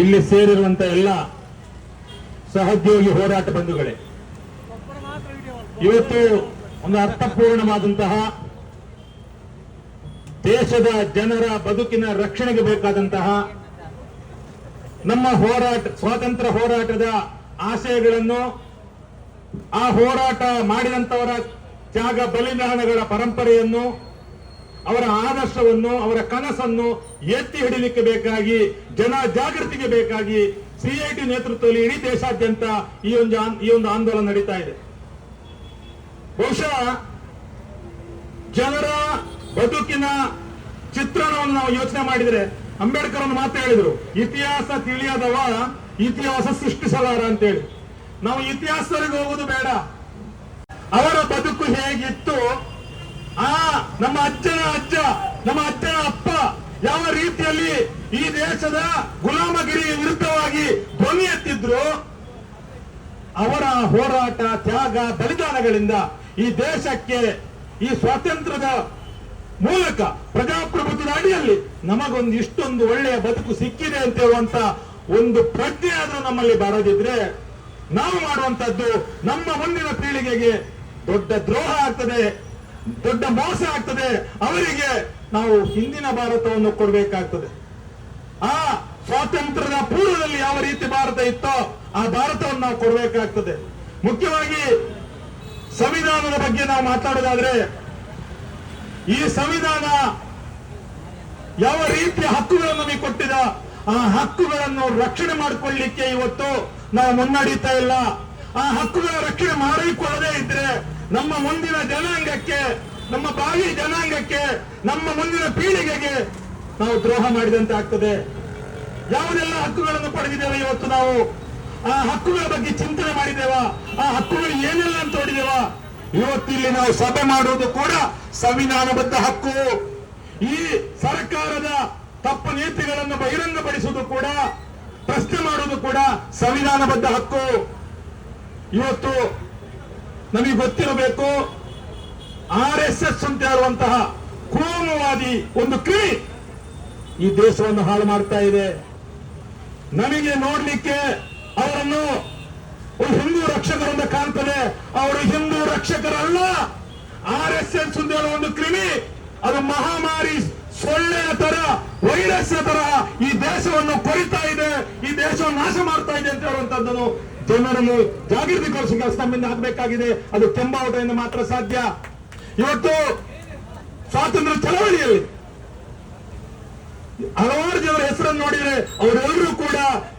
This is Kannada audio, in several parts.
ಇಲ್ಲಿ ಸೇರಿರುವಂತ ಎಲ್ಲ ಸಹೋದ್ಯೋಗಿ ಹೋರಾಟ ಬಂಧುಗಳೇ, ಇವತ್ತು ಒಂದು ಅರ್ಥಪೂರ್ಣವಾದಂತಹ ದೇಶದ ಜನರ ಬದುಕಿನ ರಕ್ಷಣೆಗೆ ಬೇಕಾದಂತಹ ನಮ್ಮ ಹೋರಾಟ, ಸ್ವಾತಂತ್ರ್ಯ ಹೋರಾಟದ ಆಶಯಗಳನ್ನು ಆ ಹೋರಾಟ ಮಾಡಿದಂತವರ ತ್ಯಾಗ ಬಲಿದಾನಗಳ ಪರಂಪರೆಯನ್ನು ಅವರ ಆದರ್ಶವನ್ನು, ಅವರ ಕನಸನ್ನು ಎತ್ತಿ ಹಿಡಿಲಿಕ್ಕೆ ಬೇಕಾಗಿ, ಜನ ಜಾಗೃತಿಗೆ ಬೇಕಾಗಿ ಸಿಐಟಿ ನೇತೃತ್ವದಲ್ಲಿ ಇಡೀ ದೇಶಾದ್ಯಂತ ಈ ಒಂದು ಈ ಒಂದು ಆಂದೋಲನ ನಡೀತಾ ಇದೆ. ಬಹುಶಃ ಜನರ ಬದುಕಿನ ಚಿತ್ರಣವನ್ನು ನಾವು ಯೋಚನೆ ಮಾಡಿದರೆ ಅಂಬೇಡ್ಕರ್ ಒಂದು ಮಾತು ಹೇಳಿದ್ರು, ಇತಿಹಾಸ ತಿಳಿಯದವ ಇತಿಹಾಸ ಸೃಷ್ಟಿಸಲಾರ ಅಂತೇಳಿ. ನಾವು ಇತಿಹಾಸದಲ್ಲಿ ಹೋಗುವುದು ಬೇಡ. ಅವರ ಬದುಕು ಹೇಗಿತ್ತು? ನಮ್ಮ ಅಜ್ಜನ ಅಜ್ಜ, ನಮ್ಮ ಅಜ್ಜನ ಅಪ್ಪ ಯಾವ ರೀತಿಯಲ್ಲಿ ಈ ದೇಶದ ಗುಲಾಮಗಿರಿ ವಿರುದ್ಧವಾಗಿ ಧ್ವನಿ ಎತ್ತಿದ್ರು, ಅವರ ಹೋರಾಟ, ತ್ಯಾಗ, ಬಲಿದಾನಗಳಿಂದ ಈ ದೇಶಕ್ಕೆ ಈ ಸ್ವಾತಂತ್ರ್ಯದ ಮೂಲಕ ಪ್ರಜಾಪ್ರಭುತ್ವದ ಅಡಿಯಲ್ಲಿ ನಮಗೊಂದು ಇಷ್ಟೊಂದು ಒಳ್ಳೆಯ ಬದುಕು ಸಿಕ್ಕಿದೆ ಅಂತ ಹೇಳುವಂತ ಒಂದು ಪ್ರಜ್ಞೆ ಆದ್ರೂ ನಮ್ಮಲ್ಲಿ ಬರದಿದ್ರೆ ನಾವು ಮಾಡುವಂತದ್ದು ನಮ್ಮ ಮುಂದಿನ ಪೀಳಿಗೆಗೆ ದೊಡ್ಡ ದ್ರೋಹ ಆಗ್ತದೆ. ದೊಡ್ಡ ಮೋಸ ಆಗ್ತದೆ. ಅವರಿಗೆ ನಾವು ಹಿಂದಿನ ಭಾರತವನ್ನು ಕೊಡಬೇಕಾಗ್ತದೆ. ಆ ಸ್ವಾತಂತ್ರ್ಯದ ಪೂರ್ವದಲ್ಲಿ ಯಾವ ರೀತಿ ಭಾರತ ಇತ್ತೋ ಆ ಭಾರತವನ್ನು ನಾವು ಕೊಡಬೇಕಾಗ್ತದೆ. ಮುಖ್ಯವಾಗಿ ಸಂವಿಧಾನದ ಬಗ್ಗೆ ನಾವು ಮಾತಾಡೋದಾದ್ರೆ, ಈ ಸಂವಿಧಾನ ಯಾವ ರೀತಿಯ ಹಕ್ಕುಗಳನ್ನು ನಮಗೆ ಕೊಟ್ಟಿದ, ಆ ಹಕ್ಕುಗಳನ್ನು ರಕ್ಷಣೆ ಮಾಡಿಕೊಳ್ಳಿಕ್ಕೆ ಇವತ್ತು ನಾವು ಮುನ್ನಡೀತಾ ಇಲ್ಲ. ಆ ಹಕ್ಕುಗಳ ರಕ್ಷಣೆ ಮಾಡಿಕೊಳ್ಳದೇ ಇದ್ರೆ ನಮ್ಮ ಮುಂದಿನ ಜನಾಂಗಕ್ಕೆ, ನಮ್ಮ ಭಾವಿ ಜನಾಂಗಕ್ಕೆ, ನಮ್ಮ ಮುಂದಿನ ಪೀಳಿಗೆಗೆ ನಾವು ದ್ರೋಹ ಮಾಡಿದಂತೆ ಆಗ್ತದೆ. ಯಾವುದೆಲ್ಲ ಹಕ್ಕುಗಳನ್ನು ಪಡೆದಿದ್ದೇವೆ ಇವತ್ತು ನಾವು? ಆ ಹಕ್ಕುಗಳ ಬಗ್ಗೆ ಚಿಂತನೆ ಮಾಡಿದ್ದೇವ? ಆ ಹಕ್ಕುಗಳು ಏನೆಲ್ಲ ಅಂತ ನೋಡಿದೇವಾ ಇವತ್ತಿಲ್ಲಿ ನಾವು ಸಭೆ ಮಾಡುವುದು ಕೂಡ ಸಂವಿಧಾನಬದ್ಧ ಹಕ್ಕು. ಈ ಸರ್ಕಾರದ ತಪ್ಪು ನೀತಿಗಳನ್ನು ಬಹಿರಂಗಪಡಿಸುವುದು ಕೂಡ, ಪ್ರಶ್ನೆ ಮಾಡುವುದು ಕೂಡ ಸಂವಿಧಾನಬದ್ಧ ಹಕ್ಕು. ಇವತ್ತು ನಮಗೆ ಗೊತ್ತಿರಬೇಕು ಆರ್ ಎಸ್ ಎಸ್ ಅಂತ ಹೇಳುವಂತಹ ಕೋಮುವಾದಿ ಒಂದು ಕ್ರಿ ಈ ದೇಶವನ್ನು ಹಾಳು ಮಾಡ್ತಾ ಇದೆ. ನಮಗೆ ನೋಡ್ಲಿಕ್ಕೆ ಅವರನ್ನು ಒಂದು ಹಿಂದೂ ರಕ್ಷಕರಿಂದ ಕಾಣ್ತದೆ. ಅವರು ಹಿಂದೂ ರಕ್ಷಕರಲ್ಲ. ಆರ್ ಎಸ್ ಎಸ್ ಅಂತ ಹೇಳುವ ಒಂದು ಕ್ರಿಮಿ ಅದು ಮಹಾಮಾರಿ ಸೊಳ್ಳೆಯ ತರ ವೈರಸ್ ತರ ಈ ದೇಶವನ್ನು ಕೊರಿತಾ ಇದೆ. ಈ ದೇಶವನ್ನು ನಾಶ ಮಾಡ್ತಾ ಇದೆ ಅಂತ ಹೇಳುವಂತದ್ದನ್ನು ಜನರನ್ನು ಜಾಗೃತಿ ಕೆಲಸ ನಮ್ಮಿಂದ ಆಗಬೇಕಾಗಿದೆ. ಅದು ಕೆಂಬಾವಟದಿಂದ ಮಾತ್ರ ಸಾಧ್ಯ. ಇವತ್ತು ಸ್ವಾತಂತ್ರ್ಯ ಚಳವಳಿಯಲ್ಲಿ ಹಲವಾರು ಜನರ ಹೆಸರನ್ನು ನೋಡಿದರೆ ಅವರೆಲ್ಲರೂ ಕೂಡ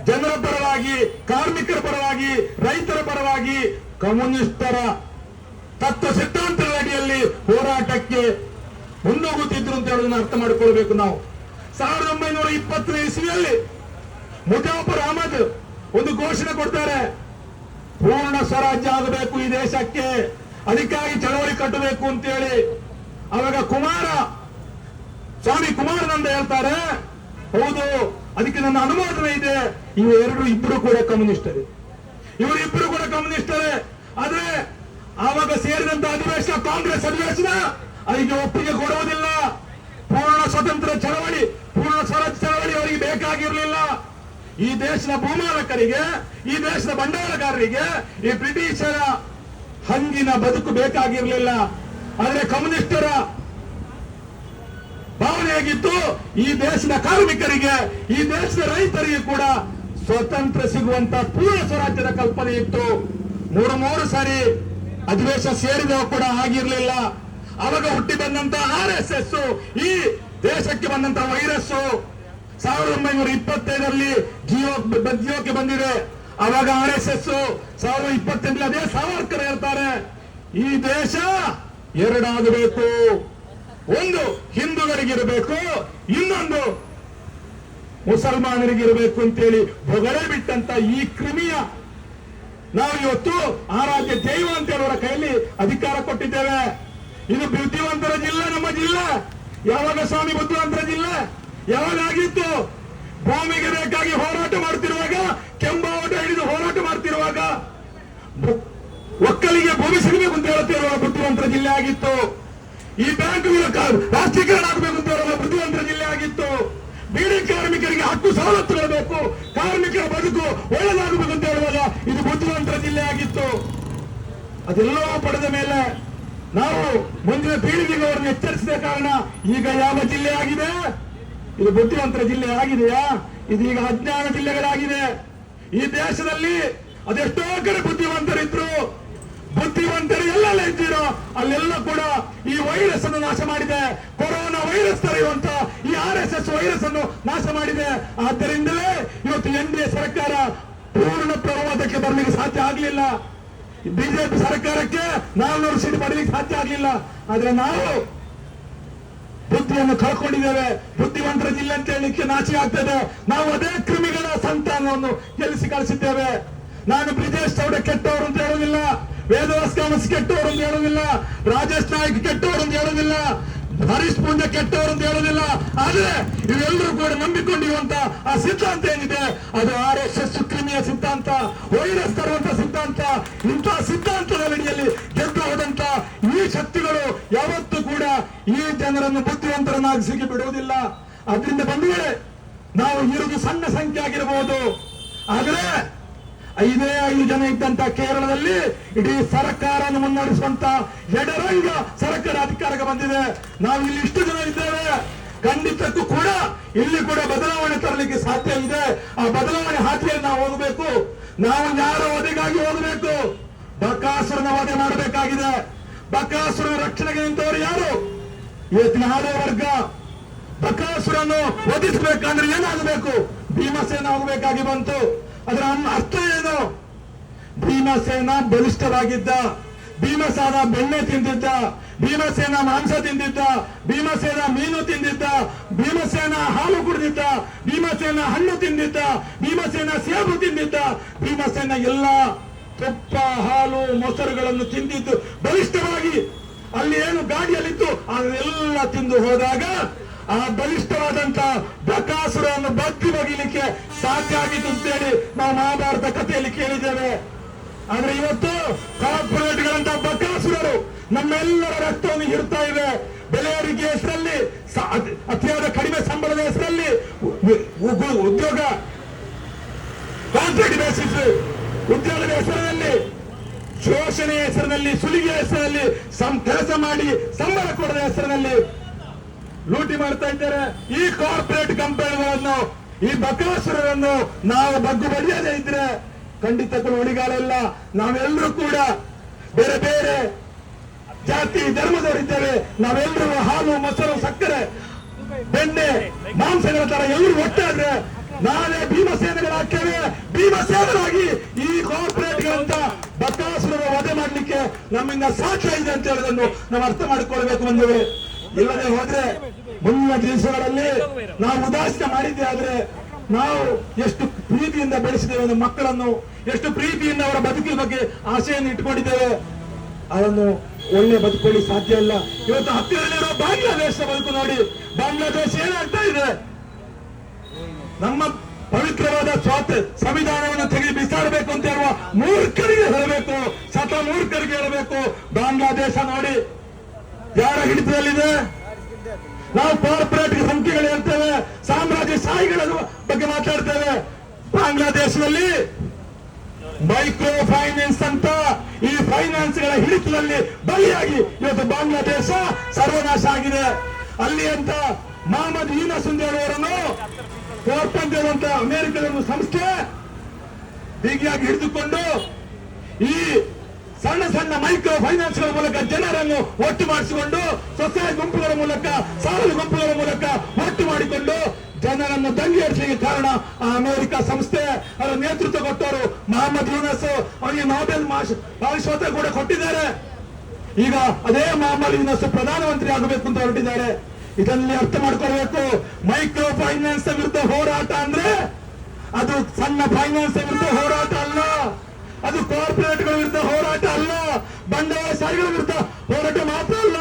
ಜನರ ಪರವಾಗಿ, ಕಾರ್ಮಿಕರ ಪರವಾಗಿ, ರೈತರ ಪರವಾಗಿ ಕಮ್ಯುನಿಸ್ಟರ ತತ್ವ ಸಿದ್ಧಾಂತಗಳ ಅಡಿಯಲ್ಲಿ ಹೋರಾಟಕ್ಕೆ ಮುಂದೋಗುತ್ತಿದ್ರು ಅಂತ ಹೇಳೋದನ್ನ ಅರ್ಥ ಮಾಡಿಕೊಳ್ಬೇಕು ನಾವು. ಸಾವಿರದ ಒಂಬೈನೂರ ಇಪ್ಪತ್ತನೇ ಇಸ್ವಿಯಲ್ಲಿ ಮುಜಾಫರ್ ಅಹಮದ್ ಒಂದು ಘೋಷಣೆ ಕೊಡ್ತಾರೆ. ಪೂರ್ಣ ಸ್ವರಾಜ್ಯ ಆಗಬೇಕು ಈ ದೇಶಕ್ಕೆ. ಅದಕ್ಕಾಗಿ ಚಳವಳಿ ಕಟ್ಟಬೇಕು ಅಂತೇಳಿ ಅವಾಗ ಕುಮಾರ, ಸ್ವಾಮಿ ಕುಮಾರನಂದ ಹೇಳ್ತಾರೆ. ಹೌದು, ಅದಕ್ಕೆ ನನ್ನ ಅನುಮೋದನೆ ಇದೆ. ಇವು ಎರಡು ಇಬ್ಬರು ಕೂಡ ಕಮ್ಯುನಿಸ್ಟರೇ. ಇವರು ಇಬ್ಬರು ಕೂಡ ಕಮ್ಯುನಿಸ್ಟರೇ. ಆದ್ರೆ ಆವಾಗ ಸೇರಿದಂತ ಅಧಿವೇಶನ ಕಾಂಗ್ರೆಸ್ ಅಧಿವೇಶನ ಅದಕ್ಕೆ ಒಪ್ಪಿಗೆ ಕೊಡುವುದಿಲ್ಲ. ಪೂರ್ಣ ಸ್ವತಂತ್ರ ಚಳವಳಿ, ಪೂರ್ಣ ಸ್ವರಾಜ್ ಚಳವಳಿ ಅವರಿಗೆ ಬೇಕಾಗಿರಲಿಲ್ಲ. ಈ ದೇಶದ ಭೂಮಾಲಕರಿಗೆ, ಈ ದೇಶದ ಬಂಡವಾಳಗಾರರಿಗೆ, ಈ ಬ್ರಿಟಿಷರ ಹಂಗಿನ ಬದುಕು ಬೇಕಾಗಿರಲಿಲ್ಲ. ಆದರೆ ಕಮ್ಯುನಿಸ್ಟರ ಭಾವನೆ ಹೇಗಿತ್ತು ಈ ದೇಶದ ಕಾರ್ಮಿಕರಿಗೆ, ಈ ದೇಶದ ರೈತರಿಗೆ ಕೂಡ ಸ್ವತಂತ್ರ ಸಿಗುವಂತ ಪೂರ್ಣ ಸ್ವರಾಜ್ಯದ ಕಲ್ಪನೆ ಇತ್ತು. ಮೂರು ಮೂರು ಸಾರಿ ಅಧಿವೇಶ ಸೇರಿದವ ಕೂಡ ಆಗಿರಲಿಲ್ಲ. ಅವಾಗ ಹುಟ್ಟಿ ಬಂದಂತ ಆರ್ ಎಸ್ ಎಸ್ ಈ ದೇಶಕ್ಕೆ ಬಂದಂತ ವೈರಸ್ ಸಾವಿರದ ಒಂಬೈನೂರ ಇಪ್ಪತ್ತೈದರಲ್ಲಿ ಜಿಯೋ ಜಿಯೋಕ್ಕೆ ಬಂದಿದೆ. ಅವಾಗ ಆರ್ ಎಸ್ ಎಸ್ ಸಾವಿರದ ಇಪ್ಪತ್ತೆಂಟರಲ್ಲಿ ಅದೇ ಸಾವರ್ಕರ್ ಹೇಳ್ತಾರೆ. ಈ ದೇಶ ಎರಡಾಗಬೇಕು. ಒಂದು ಹಿಂದೂಗಳಿಗಿರಬೇಕು. ಇನ್ನೊಂದು ಮುಸಲ್ಮಾನರಿಗಿರಬೇಕು ಅಂತೇಳಿ ಹೊಗಳೇ ಬಿಟ್ಟಂತ ಈ ಕ್ರಿಮಿಯ ನಾವು ಇವತ್ತು ಆರಾಧ್ಯ ದೈವ ಅಂತ ಹೇಳುವರ ಕೈಯಲ್ಲಿ ಅಧಿಕಾರ ಕೊಟ್ಟಿದ್ದೇವೆ. ಇದು ಬುದ್ಧಿವಂತರ ಜಿಲ್ಲೆ, ನಮ್ಮ ಜಿಲ್ಲೆ. ಯಾವಾಗ ಸ್ವಾಮಿ ಬುದ್ಧಿವಂತರ ಜಿಲ್ಲೆ? ಯಾವಾಗ ಆಗಿತ್ತು ಭೂಮಿಗೆ ಬೇಕಾಗಿ ಹೋರಾಟ ಮಾಡ್ತಿರುವಾಗ, ಕೆಂಬಾವಟ ಹಿಡಿದು ಹೋರಾಟ ಮಾಡ್ತಿರುವಾಗ ಒಕ್ಕಲಿಗೆ ಭೂಮಿ ಸಿಗಬೇಕು ಅಂತ ಹೇಳ್ತಿರುವ ಬುದ್ಧಿವಂತರ ಜಿಲ್ಲೆ ಆಗಿತ್ತು. ಈ ಬ್ಯಾಂಕ್ ರಾಷ್ಟ್ರೀಕರಣ ಆಗಬೇಕು ಅಂತ ಹೇಳುವ ಬುದ್ಧಿವಂತರ ಜಿಲ್ಲೆ ಆಗಿತ್ತು. ಬೀಡಿ ಕಾರ್ಮಿಕರಿಗೆ ಹಕ್ಕು ಸವಲತ್ತುಗಳು ಬೇಕು ಕಾರ್ಮಿಕರ ಬದುಕು ಒಳ್ಳೆಯದಾಗಬೇಕು ಅಂತ ಹೇಳುವಾಗ ಇದು ಬುದ್ಧಿವಂತರ ಜಿಲ್ಲೆ ಆಗಿತ್ತು. ಅದೆಲ್ಲವೂ ಪಡೆದ ಮೇಲೆ ನಾವು ಮುಂದಿನ ಪೀಳಿಗೆಗೆ ಅವರನ್ನು ಎಚ್ಚರಿಸಿದ ಕಾರಣ ಈಗ ಯಾವ ಜಿಲ್ಲೆ ಆಗಿದೆ? ಇದು ಬುದ್ಧಿವಂತರ ಜಿಲ್ಲೆ ಆಗಿದೆಯಾ? ಇದೀಗ ಅಜ್ಞಾನ ಜಿಲ್ಲೆಗಳಾಗಿದೆ. ಈ ದೇಶದಲ್ಲಿ ಅದೆಷ್ಟೋ ಕಡೆ ಬುದ್ಧಿವಂತರಿದ್ರು. ಬುದ್ಧಿವಂತರು ಎಲ್ಲೆಲ್ಲ ಇದ್ದೀರೋ, ಅಲ್ಲೆಲ್ಲ ಕೂಡ ಈ ವೈರಸ್ ಅನ್ನು ನಾಶ ಮಾಡಿದೆ. ಕೊರೋನಾ ವೈರಸ್ ತರೆಯುವಂತ ಈ ಆರ್ ಎಸ್ ಎಸ್ ವೈರಸ್ ಅನ್ನು ನಾಶ ಮಾಡಿದೆ. ಆದ್ದರಿಂದಲೇ ಇವತ್ತು ಎನ್ ಡಿ ಎ ಸರ್ಕಾರ ಪೂರ್ಣ ಪ್ರವಾದಕ್ಕೆ ಬರಲಿಕ್ಕೆ ಸಾಧ್ಯ ಆಗಲಿಲ್ಲ. ಬಿಜೆಪಿ ಸರ್ಕಾರಕ್ಕೆ ನಾಲ್ನೂರು ಸೀಟ್ ಪಡೆಯಲಿಕ್ಕೆ ಸಾಧ್ಯ ಆಗಲಿಲ್ಲ. ಆದ್ರೆ ನಾವು ಬುದ್ಧಿಯನ್ನು ಕಳ್ಕೊಂಡಿದ್ದೇವೆ. ಬುದ್ಧಿವಂತರ ಜಿಲ್ಲೆ ಅಂತ ಹೇಳಲಿಕ್ಕೆ ನಾಚಿ ಆಗ್ತದೆ. ನಾವು ಅದೇ ಕ್ರಿಮಿಗಳ ಸಂತಾನವನ್ನು ಗೆಲ್ಲಿಸಿ ಕಳಿಸಿದ್ದೇವೆ. ನಾನು ಬ್ರಿಜೇಶ್ ಚೌಡ ಕೆಟ್ಟವರು ಅಂತ ಹೇಳುವುದಿಲ್ಲ. ವೇದವಾಸ್ ಕಾಮಸ್ ಕೆಟ್ಟವರು ಅಂತ ಹೇಳುವುದಿಲ್ಲ. ರಾಜೇಶ್ ನಾಯ್ಕ್ ಕೆಟ್ಟವರು ಅಂತ ಹೇಳುವುದಿಲ್ಲ. ಹರೀಶ್ ಪೂಂಜ ಕೆಟ್ಟವರು ಅಂತ ಹೇಳುವುದಿಲ್ಲ. ಆದ್ರೆ ಇವೆಲ್ಲರೂ ಕೂಡ ನಂಬಿಕೊಂಡಿರುವಂತ ಆ ಸಿದ್ಧಾಂತ ಏನಿದೆ? ಅದು ಆರ್ ಎಸ್ ಎಸ್ ಕ್ರಿಮಿಯ ಸಿದ್ಧಾಂತ, ವೈರಸ್ ತರುವಂತ ಸಿದ್ಧಾಂತ. ಇಂತಹ ಸಿದ್ಧಾಂತದ ಅಡಿಯಲ್ಲಿ ಗೆದ್ದು ಹೋದಂತ ಈ ಶಕ್ತಿಗಳು ಯಾವತ್ತೂ ಈ ಜನರನ್ನು ಬುದ್ಧಿವಂತರನ್ನಾಗಿಸಿಗೆ ಬಿಡುವುದಿಲ್ಲ. ಅದರಿಂದ ಬಂದಿದೆ ನಾವು ಇರುವುದು ಸಣ್ಣ ಸಂಖ್ಯೆ ಆಗಿರಬಹುದು ಆದರೆ ಐದೇ ಐದು ಜನ ಇದ್ದಂತ ಕೇರಳದಲ್ಲಿ ಇಡೀ ಸರ್ಕಾರವನ್ನು ಮುನ್ನಡೆಸುವಂತ ಎಡರಂಗ ಸರ್ಕಾರ ಅಧಿಕಾರಕ್ಕೆ ಬಂದಿದೆ. ನಾವು ಇಲ್ಲಿ ಇಷ್ಟು ಜನ ಇದ್ದೇವೆ. ಖಂಡಿತಕ್ಕೂ ಕೂಡ ಇಲ್ಲಿ ಕೂಡ ಬದಲಾವಣೆ ತರಲಿಕ್ಕೆ ಸಾಧ್ಯ ಇದೆ. ಆ ಬದಲಾವಣೆ ಹಾದಿಯಲ್ಲಿ ನಾವು ಹೋಗಬೇಕು. ನಾವು ಯಾರ ವಧೆಗಾಗಿ ಹೋಗಬೇಕು. ಬಕಾಸುರನ ವಧೆ ಮಾಡಬೇಕಾಗಿದೆ. ಬಕಾಸುರ ರಕ್ಷಣೆಗೆ ನಿಂತವರು ಯಾರು? ಇವತ್ತಿನ ವರ್ಗ ಬಕಾಸುರನ್ನು ವಧಿಸಬೇಕಂದ್ರೆ ಏನಾಗಬೇಕು? ಭೀಮಸೇನ ಆಗಬೇಕಾಗಿ ಬಂತು. ಅದರ ಅರ್ಥ ಏನು? ಭೀಮಸೇನ ಬಲಿಷ್ಠರಾಗಿದ್ದ ಭೀಮಸೇನ ಬೆಣ್ಣೆ ತಿಂದಿದ್ದ. ಭೀಮಸೇನ ಮಾಂಸ ತಿಂದಿದ್ದ. ಭೀಮಸೇನ ಮೀನು ತಿಂದಿದ್ದ. ಭೀಮಸೇನ ಹಾಲು ಕುಡಿದಿದ್ದ. ಭೀಮಸೇನ ಹಣ್ಣು ತಿಂದಿದ್ದ. ಭೀಮಸೇನ ಸೇಬು ತಿಂದಿದ್ದ. ಭೀಮಸೇನ ಎಲ್ಲ ತುಪ್ಪ, ಹಾಲು, ಮೊಸರುಗಳನ್ನು ತಿಂದಿದ್ದು ಬಲಿಷ್ಠವಾಗಿ ಅಲ್ಲಿ ಏನು ಗಾಡಿಯಲ್ಲಿತ್ತು ಅದೆಲ್ಲ ತಿಂದು ಹೋದಾಗ ಆ ಬಲಿಷ್ಠವಾದಂತಹ ಬಕಾಸುರವನ್ನು ಬತ್ತಿ ಬಗಿಲಿಕ್ಕೆ ಸಾಧ್ಯ ಆಗಿತ್ತು ಅಂತೇಳಿ ನಾವು ಮಹಾಭಾರತ ಕಥೆಯಲ್ಲಿ ಕೇಳಿದ್ದೇವೆ. ಆದ್ರೆ ಇವತ್ತು ಕಾರ್ಪೊರೇಟ್ಗಳಂತ ಬಕಾಸುರರು ನಮ್ಮೆಲ್ಲರ ರಕ್ತವನ್ನು ಹಿಡ್ತಾ ಇವೆ. ಬೆಲೆ ಏರಿಕೆ ಹೆಸರಲ್ಲಿ ಅತಿಯಾದ ಕಡಿಮೆ ಸಂಬಳದ ಹೆಸರಲ್ಲಿ ಉದ್ಯೋಗ ಕಾಂಟ್ರಾಕ್ಟ್ ಬೇಸಿಸ್ ಉದ್ಯೋಗದ ಹೆಸರಿನಲ್ಲಿ ಶೋಷಣೆಯ ಹೆಸರಿನಲ್ಲಿ, ಸುಲಿಗೆ ಹೆಸರಿನಲ್ಲಿ ಕೆಲಸ ಮಾಡಿ ಸಂಬಳ ಕೊಡದ ಹೆಸರಿನಲ್ಲಿ ಲೂಟಿ ಮಾಡ್ತಾ ಇದ್ದಾರೆ. ಈ ಕಾರ್ಪೊರೇಟ್ ಕಂಪನಿಗಳನ್ನು ಈ ಬಕಾಸುರರನ್ನು ನಾವು ಬಗ್ಗು ಬಡಿಯದೇ ಇದ್ರೆ ಉಳಿಗಾಲ ಇಲ್ಲ. ನಾವೆಲ್ಲರೂ ಕೂಡ ಬೇರೆ ಬೇರೆ ಜಾತಿ ಧರ್ಮದವರಿದ್ದೇವೆ ನಾವೆಲ್ಲರೂ ಹಾಲು, ಮೊಸರು, ಸಕ್ಕರೆ, ಬೆಣ್ಣೆ, ಮಾಂಸಗಳ ತರ ಎಲ್ಲರೂ ಒಟ್ಟಾದ್ರೆ ನಾವೇ ಭೀಮಸೇನೆಗಳಾಗ್ತೇವೆ. ಭೀಮಸೇನರಾಗಿ ಈ ಕಾರ್ಪೊರೇಟ್ಗಳಂತ ಬಕಾಸುರರ ವಧೆ ಮಾಡಲಿಕ್ಕೆ ನಮ್ಮಿಂದ ಸಾಧ್ಯ ಇದೆ ಅಂತ ಹೇಳೋದನ್ನು ನಾವು ಅರ್ಥ ಮಾಡಿಕೊಳ್ಬೇಕು ಬಂದಿವೆ ಇಲ್ಲದೆ ಹೋದ್ರೆ ಮುಂದಿನ ದಿವಸಗಳಲ್ಲಿ ನಾವು ಉದಾಸೀನ ಮಾಡಿದ್ದೆ ಆದ್ರೆ ನಾವು ಎಷ್ಟು ಪ್ರೀತಿಯಿಂದ ಬೆಳೆಸಿದ್ದೇವೆ ಒಂದು ಮಕ್ಕಳನ್ನು, ಎಷ್ಟು ಪ್ರೀತಿಯಿಂದ ಅವರ ಬದುಕಿನ ಬಗ್ಗೆ ಆಸೆಯನ್ನು ಇಟ್ಕೊಂಡಿದ್ದೇವೆ ಅದನ್ನು ಒಳ್ಳೆ ಬದುಕೊಳ್ಳಿ ಸಾಧ್ಯ ಇಲ್ಲ. ಇವತ್ತು ಹತ್ತಿರದಲ್ಲಿರೋ ಬಾಂಗ್ಲಾದೇಶ ಬದುಕು ನೋಡಿ. ಬಾಂಗ್ಲಾದೇಶ ಏನಾಗ್ತಾ ಇದೆ? ನಮ್ಮ ಪವಿತ್ರವಾದ ಸ್ವಾತ ಸಂವಿಧಾನವನ್ನು ತೆಗೆದು ಬಿಸಾಡಬೇಕು ಅಂತ ಹೇಳುವ ಮೂರ್ಖರಿಗೆ ಹೇಳಬೇಕು, ಸತ ಮೂರ್ಖರಿಗೆ ಹೇಳಬೇಕು. ಬಾಂಗ್ಲಾದೇಶ ನೋಡಿ ಯಾರ ಹಿಡಿತದಲ್ಲಿದೆ? ನಾವು ಕಾರ್ಪೊರೇಟ್ ಸಂಖ್ಯೆಗಳು ಹೇಳ್ತೇವೆ, ಸಾಮ್ರಾಜ್ಯ ಶಾಹಿಗಳ ಬಗ್ಗೆ ಮಾತಾಡ್ತೇವೆ. ಬಾಂಗ್ಲಾದೇಶದಲ್ಲಿ ಮೈಕ್ರೋ ಫೈನಾನ್ಸ್ ಅಂತ ಈ ಫೈನಾನ್ಸ್ಗಳ ಹಿಡಿತದಲ್ಲಿ ಬಲಿಯಾಗಿ ಇವತ್ತು ಬಾಂಗ್ಲಾದೇಶ ಸರ್ವನಾಶ ಆಗಿದೆ. ಅಲ್ಲಿ ಅಂತ ಮಹಮ್ಮದ್ ಯೂನಸ್ ಅವರನ್ನು ಪ್ರಪಂಚದಂತ ಅಮೆರಿಕದ ಒಂದು ಸಂಸ್ಥೆ ಬಿಗಿಯಾಗಿ ಹಿಡಿದುಕೊಂಡು ಈ ಸಣ್ಣ ಸಣ್ಣ ಮೈಕ್ರೋ ಫೈನಾನ್ಸ್ಗಳ ಮೂಲಕ ಜನರನ್ನು ಒಟ್ಟು ಮಾಡಿಸಿಕೊಂಡು ಸ್ವಸಹಾಯ ಗುಂಪುಗಳ ಮೂಲಕ, ಸಾಲ ಗುಂಪುಗಳ ಮೂಲಕ ಒಟ್ಟು ಮಾಡಿಕೊಂಡು ಜನರನ್ನು ದಂಗೆಯೇರಿಸಲಿಕ್ಕೆ ಕಾರಣ ಆ ಅಮೆರಿಕ ಸಂಸ್ಥೆ. ಅದರ ನೇತೃತ್ವ ಕೊಟ್ಟವರು ಮಹಮ್ಮದ್ ಯೂನಸ್, ಅವರಿಗೆ ನೋಬೆಲ್ ಪಾರಿತೋಷಿಕ ಕೂಡ ಕೊಟ್ಟಿದ್ದಾರೆ. ಈಗ ಅದೇ ಮಹಮ್ಮದ್ ಯೂನಸ್ ಪ್ರಧಾನಮಂತ್ರಿ ಆಗಬೇಕು ಅಂತ ಹೊರಟಿದ್ದಾರೆ. ಇದರಲ್ಲಿ ಅರ್ಥ ಮಾಡ್ಕೊಳ್ಬೇಕು. ಮೈಕ್ರೋ ಫೈನಾನ್ಸ್ ವಿರುದ್ಧ ಹೋರಾಟ ಅಂದ್ರೆ ಅದು ಸಣ್ಣ ಫೈನಾನ್ಸ್ ವಿರುದ್ಧ ಹೋರಾಟ ಅಲ್ಲ. ಅದು ಕಾರ್ಪೊರೇಟ್ಗಳ ವಿರುದ್ಧ ಹೋರಾಟ ಅಲ್ಲ. ಬಂಡವಾಳಶಾಹಿಗಳ ವಿರುದ್ಧ ಹೋರಾಟ ಮಾತ್ರ ಅಲ್ಲ.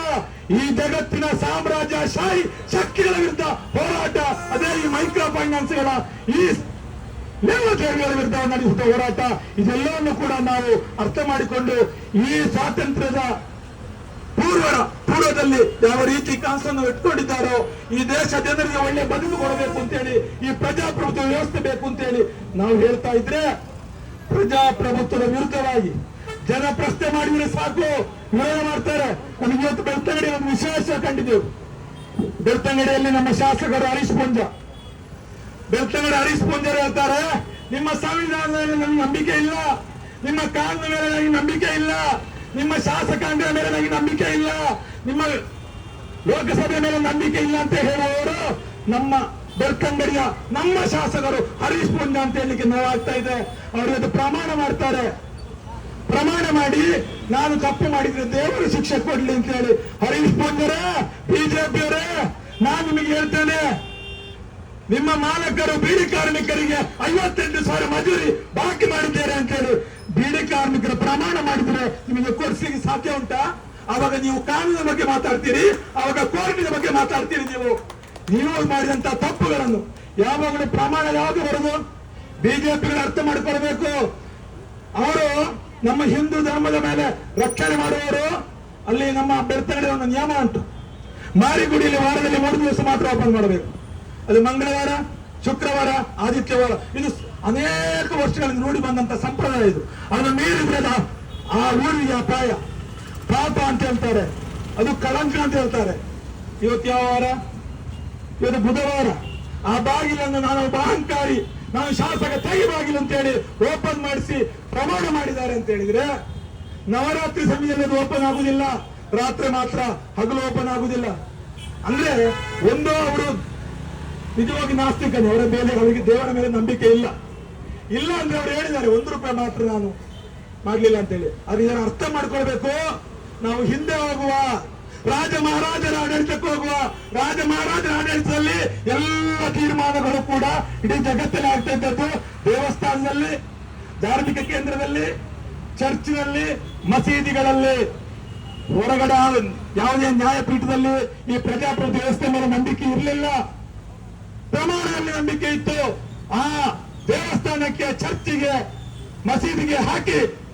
ಈ ಜಗತ್ತಿನ ಸಾಮ್ರಾಜ್ಯಶಾಹಿ ಶಕ್ತಿಗಳ ವಿರುದ್ಧ ಹೋರಾಟ. ಅದೇ ಈ ಮೈಕ್ರೋ ಫೈನಾನ್ಸ್ಗಳ, ಈ ನೇಮಕಾತಿಗಳ ವಿರುದ್ಧ ನಡೆಸುತ್ತ ಹೋರಾಟ. ಇದೆಲ್ಲವನ್ನು ಕೂಡ ನಾವು ಅರ್ಥ ಮಾಡಿಕೊಂಡು ಈ ಸ್ವಾತಂತ್ರ್ಯದ ಪೂರ್ವ ಪೂರ್ವದಲ್ಲಿ ಯಾವ ರೀತಿ ಕಾಸನ್ನು ಇಟ್ಕೊಂಡಿದ್ದಾರೋ ಈ ದೇಶ ಜನರಿಗೆ ಒಳ್ಳೆ ಬದುಕು ಕೊಡಬೇಕು ಅಂತ ಹೇಳಿ ಈ ಪ್ರಜಾಪ್ರಭುತ್ವ ವ್ಯವಸ್ಥೆ ಬೇಕು ಅಂತೇಳಿ ನಾವು ಹೇಳ್ತಾ ಇದ್ರೆ ಪ್ರಜಾಪ್ರಭುತ್ವದ ವಿರುದ್ಧವಾಗಿ ಜನ ಪ್ರಶ್ನೆ ಮಾಡಿದ್ರೆ ಸಾಕು, ವಿರೋಧ ಮಾಡ್ತಾರೆ. ನಮಗೆ ಇವತ್ತು ಬೆಳ್ತಂಗಡಿ ಒಂದು ವಿಶೇಷ ಕಂಡಿದ್ದೆವು. ಬೆಳ್ತಂಗಡಿಯಲ್ಲಿ ನಮ್ಮ ಶಾಸಕರು ಹರೀಶ್ ಪುಂಜ. ಬೆಳ್ತಂಗಡಿ ಹರೀಶ್ ಪುಂಜರು ಹೇಳ್ತಾರೆ, ನಿಮ್ಮ ಸಂವಿಧಾನದಲ್ಲಿ ನಮ್ಗೆ ನಂಬಿಕೆ ಇಲ್ಲ, ನಿಮ್ಮ ಕಾನೂನು ಮೇಲೆ ನಂಬಿಕೆ ಇಲ್ಲ ನಿಮ್ಮ ಶಾಸಕಾಂಗದ ಮೇಲೆ ನನಗೆ ನಂಬಿಕೆ ಇಲ್ಲ. ನಿಮ್ಮ ಲೋಕಸಭೆ ಮೇಲೆ ನಂಬಿಕೆ ಇಲ್ಲ ಅಂತ ಹೇಳುವವರು ನಮ್ಮ ಬೆಳ್ತಂಗಡಿಯ ನಮ್ಮ ಶಾಸಕರು ಹರೀಶ್ ಪುಂಜ ಅಂತ ಹೇಳಲಿಕ್ಕೆ ನೋವಾಗ್ತಾ ಇದೆ. ಅವರು ಅದು ಪ್ರಮಾಣ ಮಾಡ್ತಾರೆ. ಪ್ರಮಾಣ ಮಾಡಿ ನಾನು ತಪ್ಪು ಮಾಡಿದ್ರೆ ದೇವರು ಶಿಕ್ಷೆ ಕೊಡ್ಲಿ ಅಂತ ಹೇಳಿ ಹರೀಶ್ ಪುಂಜರೇ ಬಿಜೆಪಿಯವರೇ ನಾನು ನಿಮಗೆ ಹೇಳ್ತೇನೆ, ನಿಮ್ಮ ಮಾಲಕರು ಬೀಡಿ ಕಾರ್ಮಿಕರಿಗೆ ಐವತ್ತೆಂಟು ಸಾವಿರ ಮಜೂರಿ ಬಾಕಿ ಮಾಡಿದ್ದೇನೆ ಅಂತ ಹೇಳಿ ಬೀಡಿ ಕಾರ್ಮಿಕರ ಪ್ರಮಾಣ ಮಾಡಿದ್ರೆ ನಿಮಗೆ ಕೊಡಿಸ್ಲಿಕ್ಕೆ ಸಾಧ್ಯ ಉಂಟಾ? ಅವಾಗ ನೀವು ಕಾನೂನಿನ ಬಗ್ಗೆ ಮಾತಾಡ್ತೀರಿ ಅವಾಗ ಕೋರ್ಟಿನ ಬಗ್ಗೆ ಮಾತಾಡ್ತೀರಿ ನೀವು. ನೀವು ಮಾಡಿದಂತ ತಪ್ಪುಗಳನ್ನು ಯಾವಾಗಲೂ ಪ್ರಮಾಣ ಯಾವಾಗ ಬರೋದು ಬಿಜೆಪಿಗಳು ಅರ್ಥ ಮಾಡಿಕೊಳ್ಬೇಕು. ಅವರು ನಮ್ಮ ಹಿಂದೂ ಧರ್ಮದ ಮೇಲೆ ರಕ್ಷಣೆ ಮಾಡುವವರು. ಅಲ್ಲಿ ನಮ್ಮ ಅಭ್ಯರ್ಥಿಗಳ ಒಂದು ನಿಯಮ ಉಂಟು. ಮಾರಿಗುಡಿಯಲ್ಲಿ ವಾರದಲ್ಲಿ ಮೂರು ದಿವಸ ಮಾತ್ರ ಓಪನ್ ಮಾಡಬೇಕು. ಅದು ಮಂಗಳವಾರ, ಶುಕ್ರವಾರ, ಆದಿತ್ಯವಾರ. ಇದು ಅನೇಕ ವರ್ಷಗಳಿಂದ ನೋಡಿ ಬಂದಂತ ಸಂಪ್ರದಾಯ ಇದು. ಅದನ್ನು ಮೀರಿದ್ರೆ ಆ ಊರಿಗೆ ಅಪಾಯ ಪಾಪ ಅಂತ ಹೇಳ್ತಾರೆ. ಅದು ಕಳಂಕ ಅಂತ ಹೇಳ್ತಾರೆ. ಇವತ್ತು ಯಾವ ವಾರ? ಇವತ್ತು ಬುಧವಾರ. ಆ ಬಾಗಿಲನ್ನು ನಾನು ಒಬ್ಬ ಅಹಂಕಾರಿ, ನಾನು ಶಾಸಕ ತೆಗಿ ಬಾಗಿಲು ಅಂತೇಳಿ ಓಪನ್ ಮಾಡಿಸಿ ಪ್ರಮಾಣ ಮಾಡಿದ್ದಾರೆ ಅಂತ ಹೇಳಿದ್ರೆ, ನವರಾತ್ರಿ ಸಮಯದಲ್ಲಿ ಅದು ಓಪನ್ ಆಗುದಿಲ್ಲ. ರಾತ್ರಿ ಮಾತ್ರ ಹಗಲು ಓಪನ್ ಆಗುದಿಲ್ಲ. ಅಂದ್ರೆ ಒಂದು ಅವರು ನಿಜವಾಗಿ ನಾಸ್ತಿಕನೇ. ಅವರ ಮೇಲೆ ಅವರಿಗೆ ದೇವರ ಮೇಲೆ ನಂಬಿಕೆ ಇಲ್ಲ. ಇಲ್ಲ ಅಂದ್ರೆ ಅವ್ರು ಹೇಳಿದ್ದಾರೆ, ಒಂದು ರೂಪಾಯಿ ಮಾತ್ರ ನಾನು ಮಾಡ್ಲಿಲ್ಲ ಅಂತೇಳಿ. ಅದು ಇದನ್ನು ಅರ್ಥ ಮಾಡ್ಕೊಳ್ಬೇಕು. ನಾವು ಹಿಂದೆ ಹೋಗುವ ರಾಜ ಮಹಾರಾಜರ ಆಡಳಿತಕ್ಕೆ ಹೋಗುವ ರಾಜ ಮಹಾರಾಜರ ಆಡಳಿತದಲ್ಲಿ ಎಲ್ಲ ತೀರ್ಮಾನಗಳು ಕೂಡ ಇಡೀ ಜಗತ್ತಲ್ಲಿ ಆಗ್ತಾ ಇದ್ದದ್ದು. ದೇವಸ್ಥಾನದಲ್ಲಿ, ಧಾರ್ಮಿಕ ಕೇಂದ್ರದಲ್ಲಿ, ಚರ್ಚ್ನಲ್ಲಿ, ಮಸೀದಿಗಳಲ್ಲಿ. ಹೊರಗಡೆ ಯಾವುದೇ ನ್ಯಾಯಪೀಠದಲ್ಲಿ ಈ ಪ್ರಜಾಪ್ರಭುತ್ವ ವ್ಯವಸ್ಥೆ ಮೇಲೆ ನಂಬಿಕೆ ಇರಲಿಲ್ಲ. ಪ್ರಮಾಣದಲ್ಲಿ ನಂಬಿಕೆ ಇತ್ತು. ಆ ದೇವಸ್ಥಾನಕ್ಕೆ, ಚರ್ಚಿಗೆ, ಮಸೀದಿಗೆ ಹಾಕಿ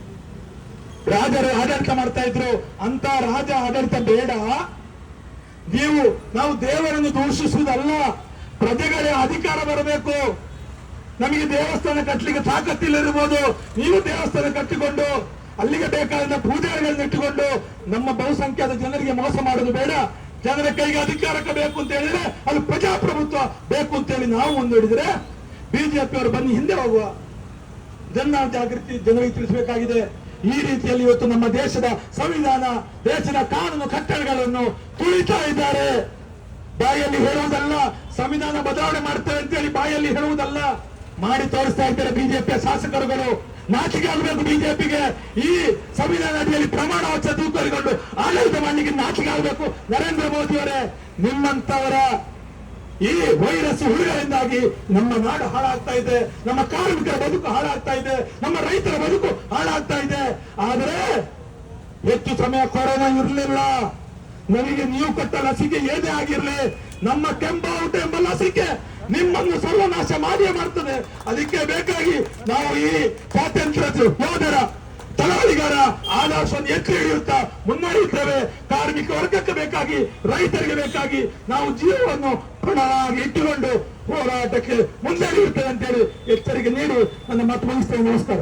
ರಾಜರು ಆಡಳಿತ ಮಾಡ್ತಾ ಇದ್ರು. ಅಂತ ರಾಜ ಆಡಳಿತ ಬೇಡ. ನೀವು, ನಾವು ದೇವರನ್ನು ದೂಷಿಸುವುದಲ್ಲ. ಪ್ರಜೆಗಳೇ ಅಧಿಕಾರ ಬರಬೇಕು. ನಮಗೆ ದೇವಸ್ಥಾನ ಕಟ್ಟಲಿಕ್ಕೆ ತಾಕತ್ತಿಲ್ಲದಿರ್ಬೋದು ನೀವು ದೇವಸ್ಥಾನ ಕಟ್ಟಿಕೊಂಡು, ಅಲ್ಲಿಗೆ ಬೇಕಾದ ಪೂಜಾರಿಗಳನ್ನ ಇಟ್ಟುಕೊಂಡು, ನಮ್ಮ ಬಹುಸಂಖ್ಯಾತ ಜನರಿಗೆ ಮೋಸ ಮಾಡೋದು ಬೇಡ. ಜನರ ಕೈಗೆ ಅಧಿಕಾರಕ್ಕೆ ಬೇಕು ಅಂತ ಹೇಳಿದ್ರೆ, ಅದು ಪ್ರಜಾಪ್ರಭುತ್ವ ಬೇಕು ಅಂತ ಹೇಳಿ ನಾವು ಮುಂದೂಡಿದ್ರೆ ಬಿಜೆಪಿ ಅವರು ಬನ್ನಿ ಹಿಂದೆ ಹೋಗುವ. ಜನ ಜಾಗೃತಿ ಜನರಿಗೆ ತಿಳಿಸಬೇಕಾಗಿದೆ. ಈ ರೀತಿಯಲ್ಲಿ ಇವತ್ತು ನಮ್ಮ ದೇಶದ ಸಂವಿಧಾನ, ದೇಶದ ಕಾನೂನು ಕಟ್ಟಡಗಳನ್ನು ತುಳಿತಾ ಇದ್ದಾರೆ. ಬಾಯಲ್ಲಿ ಹೇಳುವುದಲ್ಲ, ಸಂವಿಧಾನ ಬದಲಾವಣೆ ಮಾಡ್ತೇವೆ ಅಂತೇಳಿ ಬಾಯಲ್ಲಿ ಹೇಳುವುದಲ್ಲ. ಮಾಡಿ ತೋರಿಸ್ತಾ ಇದ್ದಾರೆ ಬಿಜೆಪಿಯ ಶಾಸಕರುಗಳು. ನಾಚಿಕೆ ಆಗಬೇಕು ಬಿಜೆಪಿಗೆ. ಈ ಸಂವಿಧಾನ ಅಡಿಯಲ್ಲಿ ಪ್ರಮಾಣ ವಚನ ತೂಕರಿಕೊಂಡು ಆಡಳಿತ ಮಾಡಲಿಕ್ಕೆ ನಾಚಿಕೆ ಆಗಬೇಕು. ನರೇಂದ್ರ ಮೋದಿ ಅವರೇ ನಿಮ್ಮಂತವರ ಈ ವೈರಸ್ ಹುಳುಗಳಿಂದಾಗಿ ನಮ್ಮ ನಾಡು ಹಾಳಾಗ್ತಾ ಇದೆ, ನಮ್ಮ ಕಾರ್ಮಿಕರ ಬದುಕು ಹಾಳಾಗ್ತಾ ಇದೆ, ನಮ್ಮ ರೈತರ ಬದುಕು ಹಾಳಾಗ್ತಾ ಇದೆ. ಆದರೆ ಹೆಚ್ಚು ಸಮಯ ಕೊರೋನಾ ಇರಲಿಲ್ಲ. ನನಗೆ ನೀವು ಕೊಟ್ಟ ಲಸಿಕೆ ಏನೇ ಆಗಿರಲಿ, ನಮ್ಮ ಕೆಂಬಾವುಟ ಎಂಬ ಲಸಿಕೆ ನಿಮ್ಮನ್ನು ಸರ್ವನಾಶ ಮಾಡಿಯೇ ಮಾಡ್ತದೆ. ಅದಕ್ಕೆ ಬೇಕಾಗಿ ನಾವು ಈ ಸ್ವಾತಂತ್ರ್ಯ ಯೋಧರ ತಳವಳಿಗಾರ ಆದರ್ಶವನ್ನು ಎತ್ತಿ ಹಿಡಿಯುತ್ತಾ ಮುನ್ನಡೆಯುತ್ತೇವೆ. ಕಾರ್ಮಿಕ ವರ್ಗಕ್ಕೆ ಬೇಕಾಗಿ, ರೈತರಿಗೆ ಬೇಕಾಗಿ ನಾವು ಜೀವವನ್ನು ಪಣವಾಗಿ ಇಟ್ಟುಕೊಂಡು ಹೋರಾಟಕ್ಕೆ ಮುಂದೆ ಅಂತ ಹೇಳಿ ಎಚ್ಚರಿಕೆ ನೀಡಿ ನನ್ನ ಮಾತು ಮುಗಿಸ್ತೇನೆ. ನಮಸ್ಕಾರ.